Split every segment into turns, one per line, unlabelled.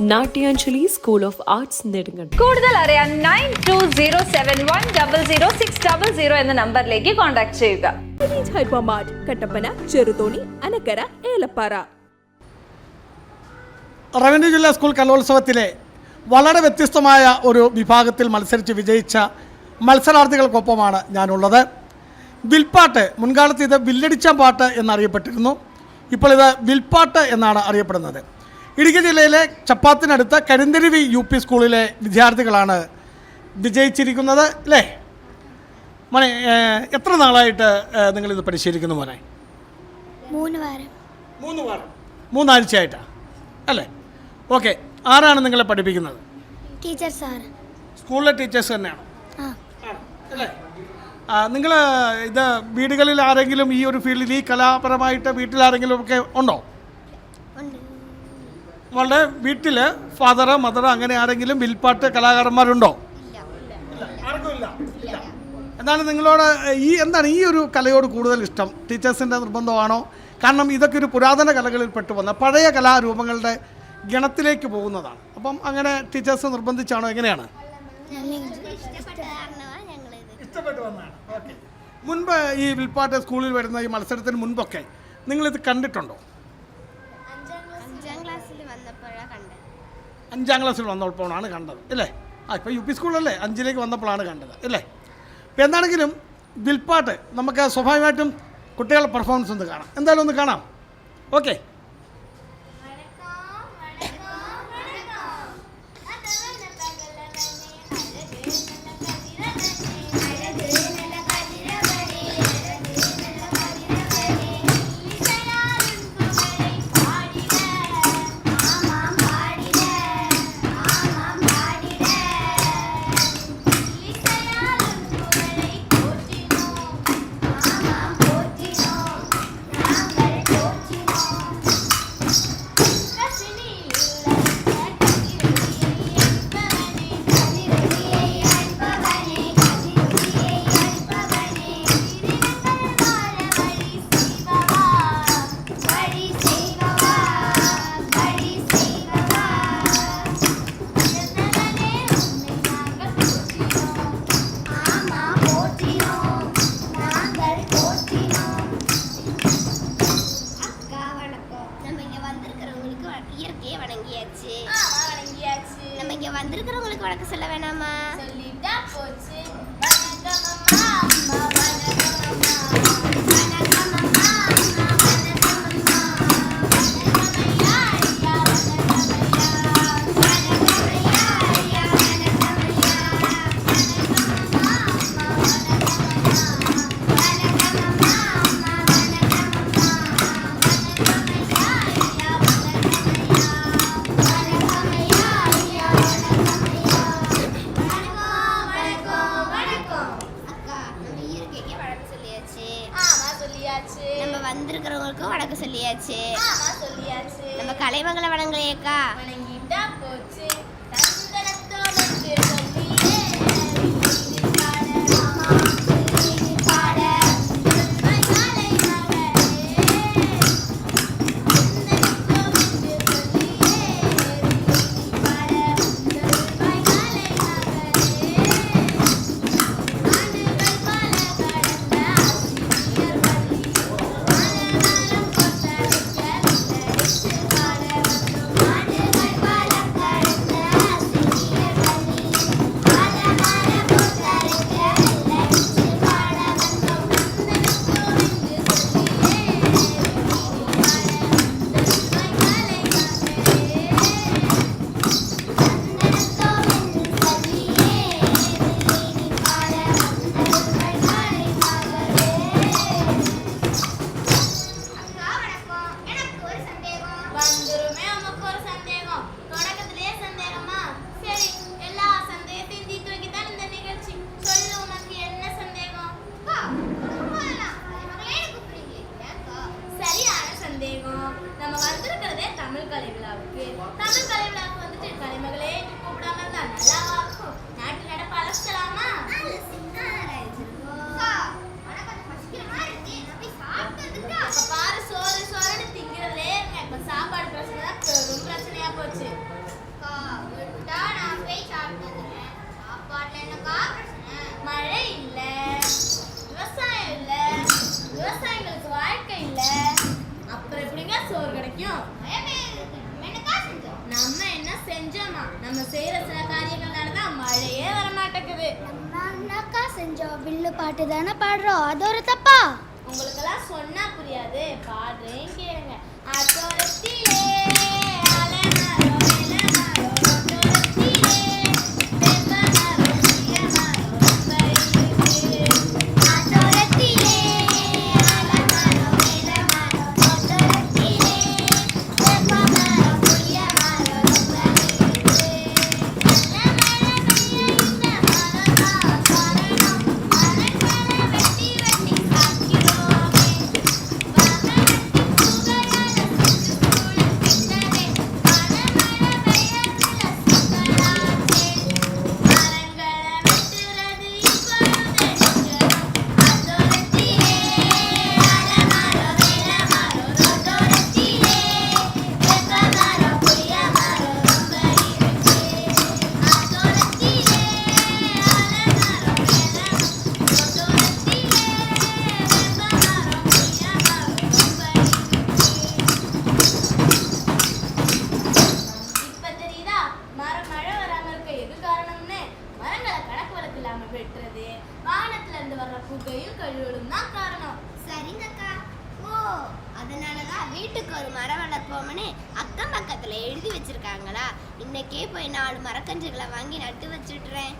Natyanjali school of arts നെടുങ്ങൾ
കൂടുതൽ അറിയാൻ nine two zero seven one double zero six double zero എന്ന നമ്പറിലേക്ക് കോൺടാക്ട് ചെയ്യുക.
കട്ടപ്പന ചെറുതോണി അനക്കര ഏലപ്പാറ.
റവന്യൂ ജില്ലാ സ്കൂൾ കലോത്സവത്തിലെ വളരെ വ്യത്യസ്തമായ ഒരു വിഭാഗത്തിൽ മത്സരിച്ച് വിജയിച്ച മത്സരാർത്ഥികൾക്കൊപ്പമാണ് ഞാനുള്ളത്. വിൽപ്പാട്ട് മുൻകാലത്ത് ഇത് വില്ലടിച്ച പാട്ട് എന്നറിയപ്പെട്ടിരുന്നു. ഇപ്പോൾ ഇത് വിൽപ്പാട്ട് എന്നാണ് അറിയപ്പെടുന്നത്. ഇടുക്കി ജില്ലയിലെ ചപ്പാത്തിനടുത്ത കരിന്തരുവി യു പി സ്കൂളിലെ വിദ്യാർത്ഥികളാണ് വിജയിച്ചിരിക്കുന്നത് അല്ലേ? മോനെ എത്ര നാളായിട്ട് നിങ്ങൾ നിങ്ങളിത് പരിശീലിക്കുന്നു മോനെ?
മൂന്ന് വാരം.
മൂന്ന് വാരം. മൂന്നാഴ്ചയായിട്ടാണ് അല്ലേ? ഓക്കെ ആരാണ് നിങ്ങളെ പഠിപ്പിക്കുന്നത്?
ടീച്ചർ സാർ
സ്കൂളിലെ ടീച്ചേഴ്സ് തന്നെയാണ്? അല്ലേ? നിങ്ങൾ ഇത് വീടുകളിൽ ആരെങ്കിലും ഈ ഒരു ഫീൽഡിൽ ഈ കലാപരമായിട്ട് വീട്ടിൽ ആരെങ്കിലും ഒക്കെ ഉണ്ട്? നിങ്ങളുടെ വീട്ടിൽ ഫാദർ മദർ അങ്ങനെ ആരെങ്കിലും വിൽപ്പാട്ട് കലാകാരന്മാരുണ്ടോ. എന്താണ് നിങ്ങളോട് ഈ എന്താണ് ഈ ഒരു കലയോട് കൂടുതൽ ഇഷ്ടം? ടീച്ചേഴ്സിന്റെ നിർബന്ധമാണോ? കാരണം ഇതൊക്കെ ഒരു പുരാതന കലകളിൽ പെട്ടുവന്ന പഴയ കലാരൂപങ്ങളുടെ ഗണത്തിലേക്ക് പോകുന്നതാണ്. അപ്പം അങ്ങനെ ടീച്ചേഴ്സ് നിർബന്ധിച്ചാണോ? എങ്ങനെയാണ്? മുൻപ് ഈ വിൽപ്പാട്ട് സ്കൂളിൽ വരുന്ന ഈ മത്സരത്തിന് മുൻപൊക്കെ നിങ്ങളിത് കണ്ടിട്ടുണ്ടോ
അഞ്ചാം ക്ലാസ്സിൽ വന്നപ്പോഴാണ് കണ്ടത്
അഞ്ചാം ക്ലാസ്സിൽ വന്നപ്പോഴാണ് കണ്ടത് അല്ലേ? ആ ഇപ്പോൾ യു പി സ്കൂളല്ലേ അഞ്ചിലേക്ക് വന്നപ്പോഴാണ് കണ്ടത് അല്ലേ? ഇപ്പം എന്താണെങ്കിലും വിൽപ്പാട്ട് നമുക്ക് സ്വാഭാവികമായിട്ടും കുട്ടികളുടെ പെർഫോമൻസ് ഒന്ന് കാണാം. എന്തായാലും ഒന്ന് കാണാം. ഓക്കെ
வணக்கம் சொல்லியாச்சு. நம்ம கலைமகளை வணங்கலையேக்கா
பாட்டு தானே பாடுறோம். அது ஒரு தப்பா?
உங்களுக்கெல்லாம் சொன்னா புரியாது. பாடுறேன் கேளுங்க.
ஒரு வாங்கி நட்டு வச்சிடுறேன்.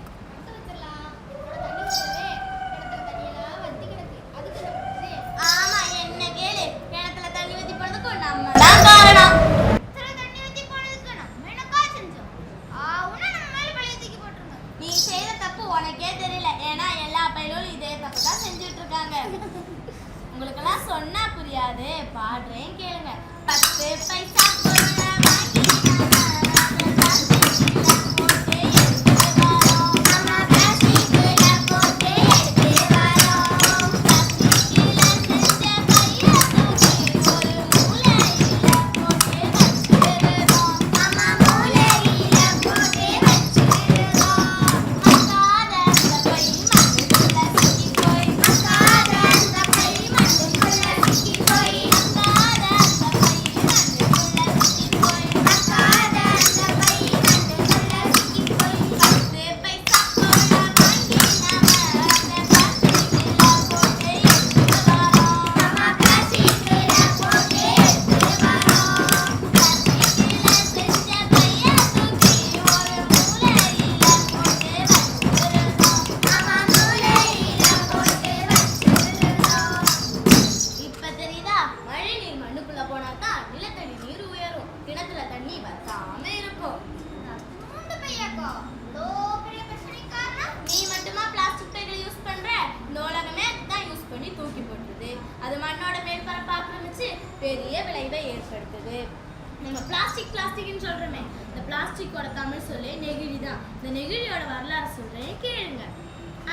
இந்த நெகிழியோட வரலாறு சொல்றேன் கேளுங்க.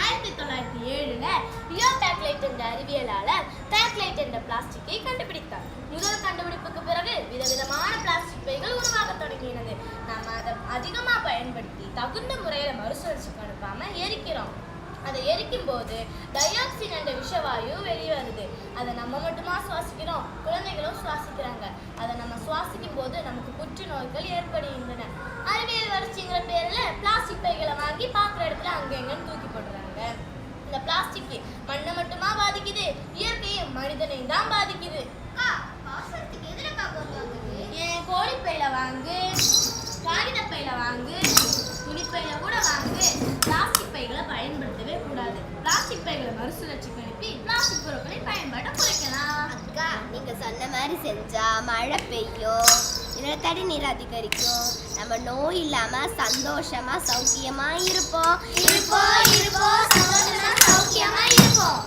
ஆயிரத்தி தொள்ளாயிரத்தி ஏழுல லியோ பேக்லைட் என்ற அறிவியலாளர் பேக்லைட் என்ற பிளாஸ்டிக்கை கண்டுபிடித்தார். முதல் கண்டுபிடிப்புக்கு பிறகு விதவிதமான பிளாஸ்டிக் பைகள் உருவாக தொடங்கினது. நம்ம அதை அதிகமாக பயன்படுத்தி தகுந்த முறையில் மறுசுழற்சிக்கு அனுப்பாமல் எரிக்கிறோம் அதை எரிக்கும் போது டயாக்சின் என்ற விஷவாயு வெளியே வருது அதை நம்ம மட்டுமா சுவாசிக்கிறோம்? குழந்தைகளும் சுவாசிக்கிறாங்க. அதை நம்ம சுவாசிக்கும் போது நமக்கு புற்றுநோய்கள் ஏற்படுகின்றன. அறிவியல் வளர்ச்சிங்கிற பேர்ல பிளாஸ்டிக் பைகளை வாங்கி பார்க்குற இடத்துல அங்க எங்கன்னு தூக்கி போடுறாங்க இந்த பிளாஸ்டிக் மண்ணை மட்டுமா பாதிக்குது? இயற்கையும் மனிதனையும் தான் பாதிக்குது. என் கோழி பையில வாங்கு காகித பையில வாங்கு துணிப்பையில கூட வாங்கு பிளாஸ்டிக் பைகளை பயன்படுத்தவே கூடாது. பிளாஸ்டிக் பைகளை மறுசுழற்சிக்கு அனுப்பி பிளாஸ்டிக் பொருட்களை பயன்பாட்டை குறைக்கலாம்.
அக்கா நீங்க சொன்ன மாதிரி செஞ்சா மழை பெய்யும். நிலத்தடி நீர் அதிகரிக்கும். நம்ம நோய் இல்லாம சந்தோஷமா சௌக்கியமா இருப்போம். இருப்போம் இருப்போம். சந்தோஷமா சௌக்கியமா இருப்போம்.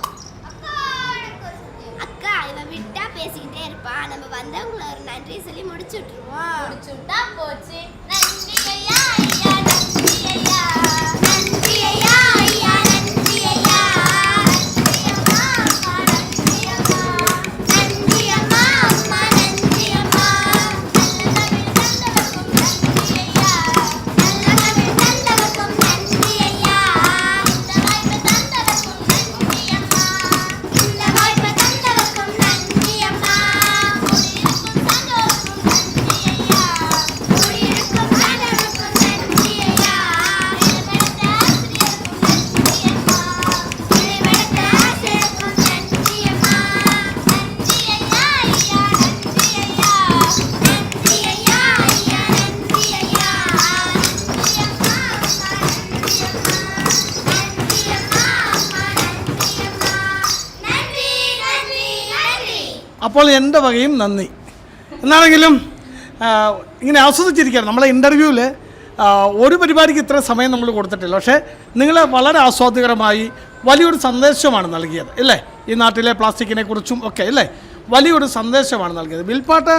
அக்கா இவ விட்டா பேசிக்கிட்டே இருப்பா. நம்ம வந்தவங்கள ஒரு நன்றி சொல்லி முடிச்சு விட்டுருவோம்
முடிச்சுட்டா போச்சு.
അപ്പോൾ എന്റെ വകയും നന്ദി. എന്നാണെങ്കിലും ഇങ്ങനെ ആസ്വദിച്ചിരിക്കുകയാണ്. നമ്മളെ ഇന്റർവ്യൂവിൽ ഒരു പരിപാടിക്ക് ഇത്ര സമയം നമ്മൾ കൊടുത്തിട്ടില്ല. പക്ഷേ നിങ്ങൾ വളരെ ആസ്വാദ്യകരമായി വലിയൊരു സന്ദേശമാണ് നൽകിയത് അല്ലേ ഈ നാട്ടിലെ പ്ലാസ്റ്റിക്കിനെ കുറിച്ചും ഒക്കെ അല്ലേ വലിയൊരു സന്ദേശമാണ് നൽകിയത്. വിൽപ്പാട്ട്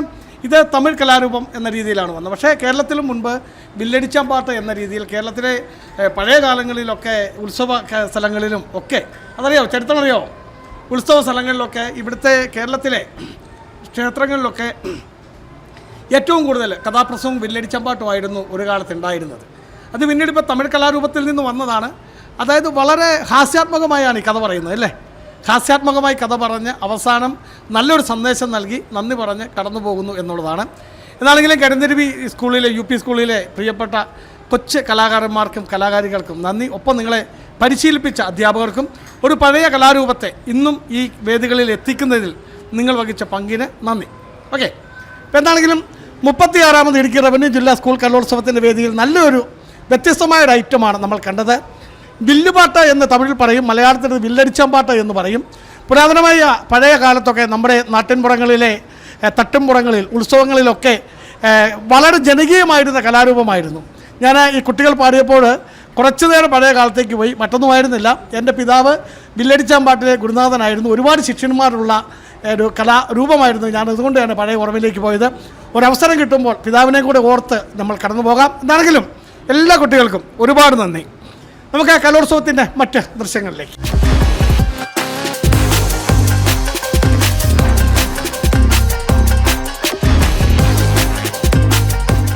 ഇത് തമിഴ് കലാരൂപം എന്ന രീതിയിലാണ് വന്നത്. പക്ഷേ കേരളത്തിലും മുൻപ് വില്ലടിച്ചാമ്പാട്ട് എന്ന രീതിയിൽ കേരളത്തിലെ പഴയ കാലങ്ങളിലൊക്കെ ഉത്സവ സ്ഥലങ്ങളിലും ഒക്കെ. അതറിയോ? ചരിത്രം അറിയോ ഉത്സവ സ്ഥലങ്ങളിലൊക്കെ ഇവിടുത്തെ കേരളത്തിലെ ക്ഷേത്രങ്ങളിലൊക്കെ ഏറ്റവും കൂടുതൽ കഥാപ്രസവും വില്ലടിച്ചമ്പാട്ടുമായിരുന്നു ഒരു കാലത്ത് ഉണ്ടായിരുന്നത് അത് പിന്നീട് ഇപ്പോൾ തമിഴ് കലാരൂപത്തിൽ നിന്ന് വന്നതാണ്. അതായത് വളരെ ഹാസ്യാത്മകമായാണ് ഈ കഥ പറയുന്നത് അല്ലേ? ഹാസ്യാത്മകമായി കഥ പറഞ്ഞ് അവസാനം നല്ലൊരു സന്ദേശം നൽകി നന്ദി പറഞ്ഞ് കടന്നു പോകുന്നു എന്നുള്ളതാണ്. എന്നാണെങ്കിലും കരിന്തിരുവി സ്കൂളിലെ യു പി സ്കൂളിലെ പ്രിയപ്പെട്ട കൊച്ചു കലാകാരന്മാർക്കും കലാകാരികൾക്കും നന്ദി. ഒപ്പം നിങ്ങളെ പരിശീലിപ്പിച്ച അധ്യാപകർക്കും ഒരു പഴയ കലാരൂപത്തെ ഇന്നും ഈ വേദികളിൽ എത്തിക്കുന്നതിൽ നിങ്ങൾ വഹിച്ച പങ്കിന് നന്ദി. ഓക്കെ. ഇപ്പം എന്താണെങ്കിലും മുപ്പത്തിയാറാമത് ഇടുക്കി റവന്യൂ ജില്ലാ സ്കൂൾ കലോത്സവത്തിന്റെ വേദിയിൽ നല്ലൊരു വ്യത്യസ്തമായ ഒരു ഐറ്റമാണ് നമ്മൾ കണ്ടത്. വില്ലുപാട്ട് എന്ന് തമിഴിൽ പറയും മലയാളത്തിൽ വില്ലടിച്ചാമ്പാട്ട് എന്ന് പറയും. പുരാതനമായ പഴയ കാലത്തൊക്കെ നമ്മുടെ നാട്ടിൻപുറങ്ങളിലെ തട്ടുംപുറങ്ങളിൽ ഉത്സവങ്ങളിലൊക്കെ വളരെ ജനകീയമായിരുന്ന കലാരൂപമായിരുന്നു. ഞാൻ ഈ കുട്ടികൾ പാടിയപ്പോൾ കുറച്ചു നേരം പഴയ കാലത്തേക്ക് പോയി മറ്റൊന്നുമായിരുന്നില്ല എന്റെ പിതാവ് വില്ലടിച്ചാമ്പാട്ടിലെ ഗുരുനാഥനായിരുന്നു. ഒരുപാട് ശിഷ്യന്മാരുള്ള ഒരു കലാരൂപമായിരുന്നു ഞാൻ. അതുകൊണ്ടാണ് പഴയ ഓർമ്മയിലേക്ക് പോയത്. ഒരവസരം കിട്ടുമ്പോൾ പിതാവിനെ കൂടെ ഓർത്ത് നമ്മൾ കടന്നു പോകാം. എന്താണെങ്കിലും എല്ലാ കുട്ടികൾക്കും ഒരുപാട് നന്ദി. നമുക്ക് ആ കലോത്സവത്തിന്റെ മറ്റ് ദൃശ്യങ്ങളിലേക്ക്.